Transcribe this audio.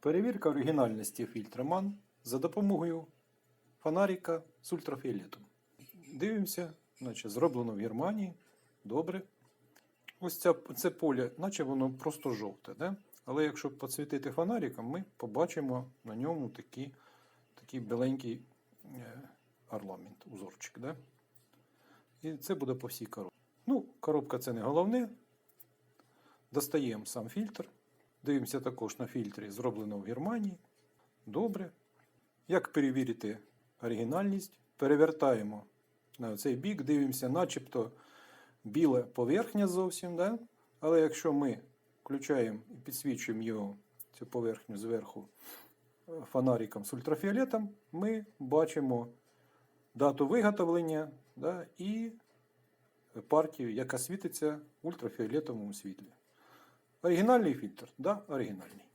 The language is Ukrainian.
Перевірка оригінальності фільтра MAN за допомогою фонарика з ультрафіолетом. Дивимося, наче зроблено в Германії. Добре. Ось ця, це поле, наче воно просто жовте. Да? Але якщо підсвітити фонариком, ми побачимо на ньому такий, такий біленький е, орнамент, узорчик. Да? І це буде по всій коробці. Ну, коробка це не головне. Достаємо сам фільтр. Дивимося також на фільтрі, зроблено в Германії. Добре. Як перевірити оригінальність? Перевертаємо на цей бік, дивимося, начебто біла поверхня зовсім. Да? Але якщо ми включаємо і підсвічуємо його, цю поверхню зверху е, фонариком з ультрафіолетом, ми бачимо дату виготовлення да, і партію, яка світиться в ультрафіолетовому світлі. Оригінальний фільтр? Да, оригінальний.